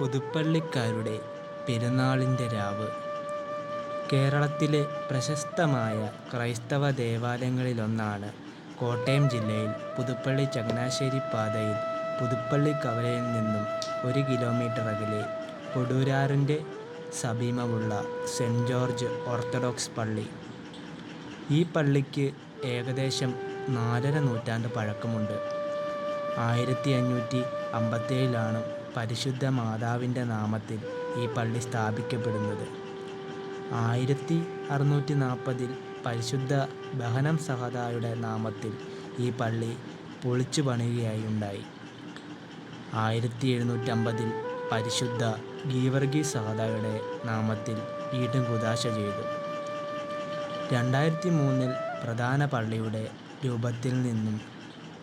പുതുപ്പള്ളിക്കാരുടെ പെരുന്നാളിന്റെ രാവ്. കേരളത്തിലെ പ്രശസ്തമായ ക്രൈസ്തവ ദേവാലയങ്ങളിലൊന്നാണ് കോട്ടയം ജില്ലയിൽ പുതുപ്പള്ളി ചങ്ങനാശ്ശേരി പാതയിൽ പുതുപ്പള്ളി കവലയിൽ നിന്നും ഒരു കിലോമീറ്റർ അകലെ കൊടൂരാറിന്റെ സമീപമുള്ള സെന്റ് ജോർജ് ഓർത്തഡോക്സ് പള്ളി. ഈ പള്ളിക്ക് ഏകദേശം നാലര നൂറ്റാണ്ട് പഴക്കമുണ്ട്. ആയിരത്തി അഞ്ഞൂറ്റി അമ്പത്തേഴിലാണ് പരിശുദ്ധ മാതാവിന്റെ നാമത്തിൽ ഈ പള്ളി സ്ഥാപിക്കപ്പെടുന്നത്. ആയിരത്തി അറുന്നൂറ്റി നാൽപ്പതിൽ പരിശുദ്ധ ബഹനം സഹദായുടെ നാമത്തിൽ ഈ പള്ളി പൊളിച്ചു പണിയുകയായി ഉണ്ടായി ആയിരത്തി എഴുന്നൂറ്റമ്പതിൽ പരിശുദ്ധ ഗീവർഗി സഹദായുടെ നാമത്തിൽ വീണ്ടും കുദാശ ചെയ്തു. രണ്ടായിരത്തി മൂന്നിൽ പ്രധാന പള്ളിയുടെ രൂപത്തിൽ നിന്നും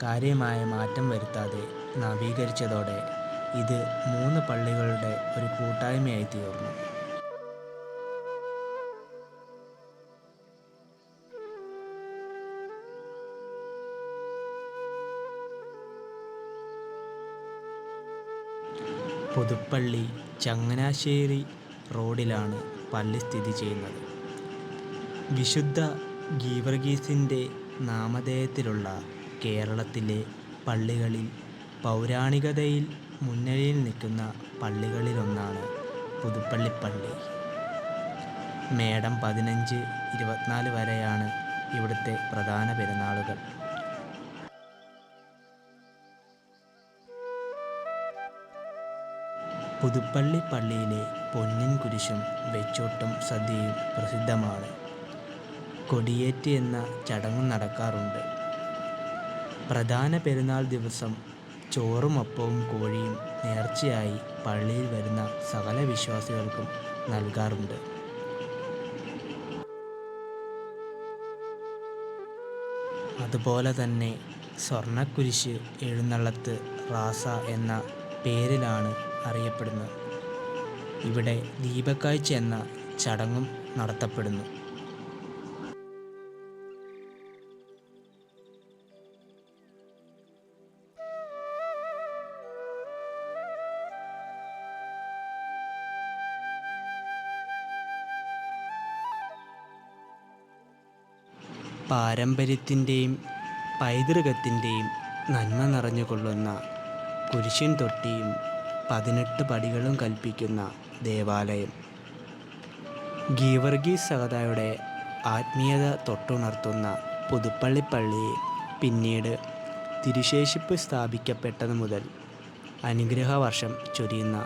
കാര്യമായ മാറ്റം വരുത്താതെ നവീകരിച്ചതോടെ ഇത് മൂന്ന് പള്ളികളുടെ ഒരു കൂട്ടായ്മയായി തീർന്നു പുതുപ്പള്ളി ചങ്ങനാശ്ശേരി റോഡിലാണ് പള്ളി സ്ഥിതി ചെയ്യുന്നത്. വിശുദ്ധ ഗീവർഗീസിന്റെ നാമധേയത്തിലുള്ള കേരളത്തിലെ പള്ളികളിൽ പൗരാണികതയിൽ മുന്നണിയിൽ നിൽക്കുന്ന പള്ളികളിലൊന്നാണ് പുതുപ്പള്ളിപ്പള്ളി മേടം പതിനഞ്ച് ഇരുപത്തിനാല് വരെയാണ് ഇവിടുത്തെ പ്രധാന പെരുന്നാളുകൾ. പുതുപ്പള്ളി പള്ളിയിലെ പൊന്നിൻ കുരിശും വെച്ചോട്ടും സദ്യയും പ്രസിദ്ധമാണ്. കൊടിയേറ്റ് എന്ന ചടങ്ങും നടക്കാറുണ്ട്. പ്രധാന പെരുന്നാൾ ദിവസം ചോറും അപ്പവും കോഴിയും നേർച്ചയായി പള്ളിയിൽ വരുന്ന സകല വിശ്വാസികൾക്കും നൽകാറുണ്ട്. അതുപോലെ തന്നെ സ്വർണക്കുരിശ് എഴുന്നള്ളത്ത് റാസ എന്ന പേരിലാണ് അറിയപ്പെടുന്നത്. ഇവിടെ ദീപക്കാഴ്ച എന്ന ചടങ്ങും നടത്തപ്പെടുന്നു. പാരമ്പര്യത്തിന്റെയും പൈതൃകത്തിന്റെയും നന്മ നിറഞ്ഞുകൊള്ളുന്ന കുരിശിൻ തൊട്ടിയും പതിനെട്ട് പടികളും കൽപ്പിക്കുന്ന ദേവാലയം. ഗീവർഗീസ് സഹതായുടെ ആത്മീയത തൊട്ടുണർത്തുന്ന പുതുപ്പള്ളിപ്പള്ളിയെ പിന്നീട് തിരുശേഷിപ്പ് സ്ഥാപിക്കപ്പെട്ടത് മുതൽ അനുഗ്രഹവർഷം ചൊരിയുന്ന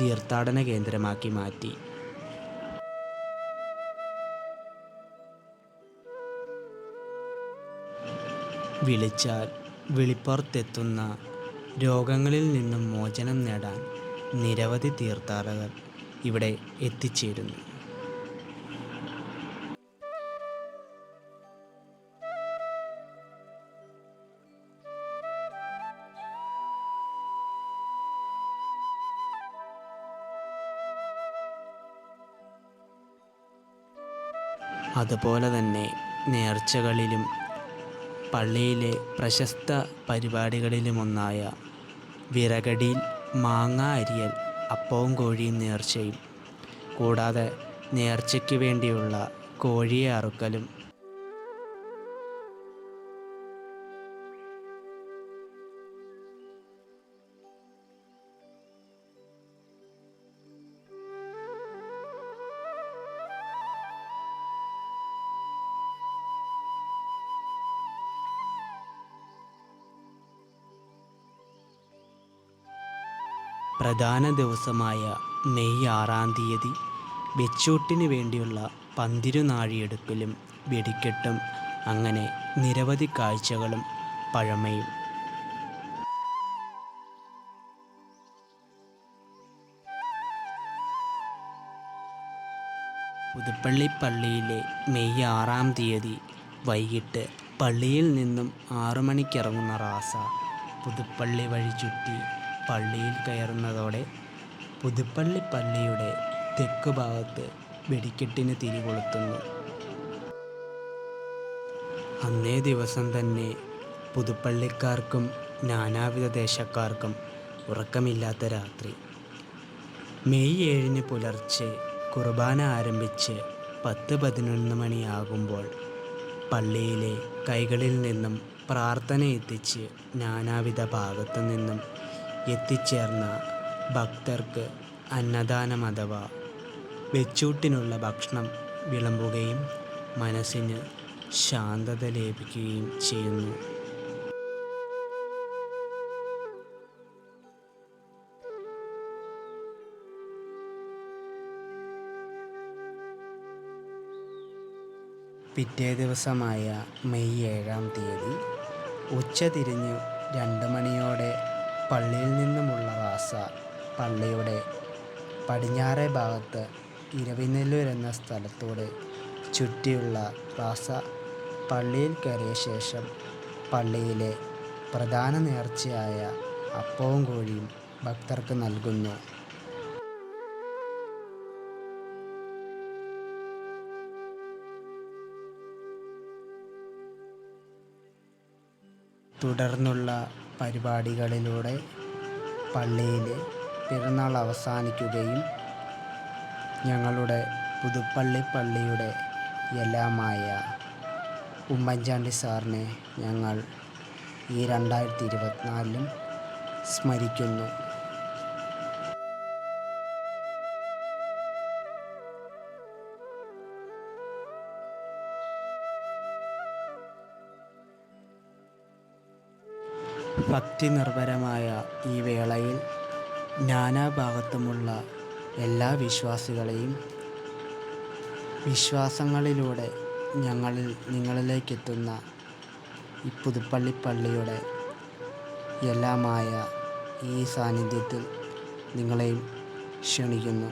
തീർത്ഥാടന കേന്ദ്രമാക്കി മാറ്റി. വിളിച്ചാൽ വിളിപ്പുറത്തെത്തുന്ന രോഗങ്ങളിൽ നിന്നും മോചനം നേടാൻ നിരവധി തീർത്ഥാടകർ ഇവിടെ എത്തിച്ചേരുന്നു. അതുപോലെ തന്നെ നേർച്ചകളിലും പള്ളിയിലെ പ്രശസ്ത പരിപാടികളിലുമൊന്നായ വിറകടിയിൽ മാങ്ങ അരിയൽ അപ്പവും കോഴിയും നേർച്ചയും. കൂടാതെ നേർച്ചയ്ക്ക് വേണ്ടിയുള്ള കോഴിയെ അറുക്കലും പ്രധാന ദിവസമായ മെയ് ആറാം തീയതി വെച്ചൂട്ടിന് വേണ്ടിയുള്ള പന്തിരുനാഴിയെടുക്കലും വെടിക്കെട്ടും അങ്ങനെ നിരവധി കാഴ്ചകളും പഴമയും. പുതുപ്പള്ളി പള്ളിയിലെ മെയ് ആറാം തീയതി വൈകിട്ട് പള്ളിയിൽ നിന്നും ആറു മണിക്കിറങ്ങുന്ന റാസ പുതുപ്പള്ളി വഴി ചുറ്റി പള്ളിയിൽ കയറുന്നതോടെ പുതുപ്പള്ളി പള്ളിയുടെ തെക്ക് ഭാഗത്ത് വെടിക്കെട്ടിന് തിരികൊളുത്തുന്നു അന്നേ ദിവസം തന്നെ പുതുപ്പള്ളിക്കാർക്കും നാനാവിധ ദേശക്കാർക്കും ഉറക്കമില്ലാത്ത രാത്രി. മെയ് ഏഴിന് പുലർച്ചെ കുർബാന ആരംഭിച്ച് പത്ത് പതിനൊന്ന് മണിയാകുമ്പോൾ പള്ളിയിലെ കൈകളിൽ നിന്നും പ്രാർത്ഥന എത്തിച്ച് നാനാവിധ ഭാഗത്തു നിന്നും എത്തിച്ചേർന്ന ഭക്തർക്ക് അന്നദാനം അഥവാ വെച്ചൂട്ടിനുള്ള ഭക്ഷണം വിളമ്പുകയും മനസ്സിന് ശാന്തത ലഭിക്കുകയും ചെയ്യുന്നു. പിറ്റേ ദിവസമായ മെയ് ഏഴാം തീയതി ഉച്ചതിരിഞ്ഞ് രണ്ട് മണിയോടെ പള്ളിയിൽ നിന്നുമുള്ള റാസ പള്ളിയുടെ പടിഞ്ഞാറേ ഭാഗത്ത് ഇരവിനെല്ലൂർ എന്ന സ്ഥലത്തോട് ചുറ്റിയുള്ള റാസ പള്ളിയിൽ കയറിയ ശേഷം പള്ളിയിലെ പ്രധാന നേർച്ചയായ അപ്പവും കോഴിയും ഭക്തർക്ക് നൽകുന്നു. തുടർന്നുള്ള പരിപാടികളിലൂടെ പള്ളിയിൽ പിറന്നാൾ അവസാനിക്കുകയും ഞങ്ങളുടെ പുതുപ്പള്ളി പള്ളിയുടെ എല്ലാമായ ഉമ്മൻചാണ്ടി സാറിനെ ഞങ്ങൾ ഈ രണ്ടായിരത്തി ഇരുപത്തിനാലിലും സ്മരിക്കുന്നു. ഭക്തി നിർഭരമായ ഈ വേളയിൽ നാനാഭാഗത്തുമുള്ള എല്ലാ വിശ്വാസികളെയും വിശ്വാസങ്ങളിലൂടെ ഞങ്ങളിൽ നിങ്ങളിലേക്കെത്തുന്ന ഈ പുതുപ്പള്ളി പള്ളിയുടെ എല്ലാമായ ഈ സാന്നിധ്യത്തിൽ നിങ്ങളെയും ക്ഷണിക്കുന്നു.